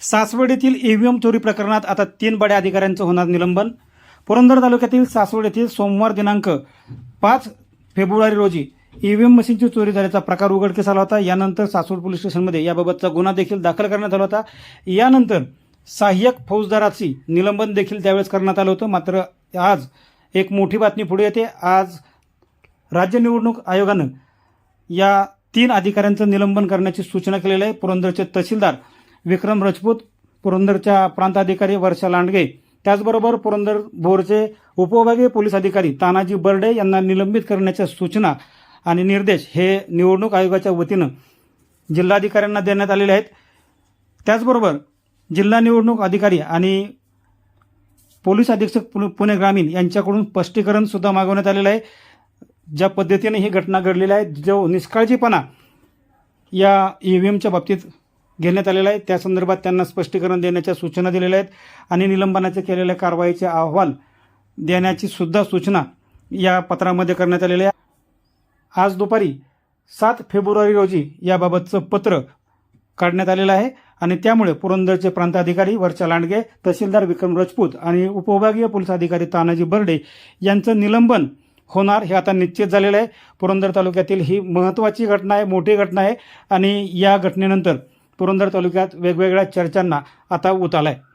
सासवड येथील ईव्हीएम चोरी प्रकरणात आता तीन बड्या अधिकाऱ्यांचं होणार निलंबन. पुरंदर तालुक्यातील सासवड येथील सोमवार दिनांक पाच फेब्रुवारी रोजी ईव्हीएम मशीनची चोरी झाल्याचा प्रकार उघडकीस आला होता. यानंतर सासवड पोलीस स्टेशनमध्ये याबाबतचा गुन्हा देखील दाखल करण्यात आला होता. यानंतर सहाय्यक फौजदाराची निलंबन देखील त्यावेळेस करण्यात आलं होतं. मात्र आज एक मोठी बातमी पुढे येते. आज राज्य निवडणूक आयोगानं या तीन अधिकाऱ्यांचं निलंबन करण्याची सूचना केलेली आहे. पुरंदरचे तहसीलदार विक्रम राजपूत पुरंदरच्या प्रांताधिकारी वर्षा लांडगे त्याचबरोबर पुरंदर भोरचे उपविभागीय पोलीस अधिकारी तानाजी बर्डे यांना निलंबित करण्याच्या सूचना आणि निर्देश हे निवडणूक आयोगाच्या वतीनं जिल्हाधिकाऱ्यांना देण्यात आलेले आहेत. त्याचबरोबर जिल्हा निवडणूक अधिकारी आणि पोलीस अधीक्षक पुणे पुणे ग्रामीण यांच्याकडून स्पष्टीकरण सुद्धा मागवण्यात आलेलं आहे. ज्या पद्धतीने ही घटना घडलेली आहे जो निष्काळजीपणा या ई व्ही एमच्या बाबतीत घेण्यात आलेला आहे. त्या संदर्भात त्यांना स्पष्टीकरण देण्याच्या सूचना दिलेल्या आहेत आणि निलंबनाचे केलेल्या कारवाईचे अहवाल देण्याची सुद्धा सूचना या पत्रामध्ये करण्यात आलेली आहे. आज दुपारी सात फेब्रुवारी रोजी याबाबतचं पत्र काढण्यात आलेलं आहे आणि त्यामुळे पुरंदरचे प्रांताधिकारी वर्षा लांडगे तहसीलदार विक्रम राजपूत आणि उपविभागीय पोलीस अधिकारी तानाजी बर्डे यांचं निलंबन होणार हे आता निश्चित झालेलं आहे. पुरंदर तालुक्यातील ही महत्त्वाची घटना आहे मोठी घटना आहे आणि या घटनेनंतर पुरंदर तालुक्यात वेगवेगळ्या चर्चांना आता उत आला आहे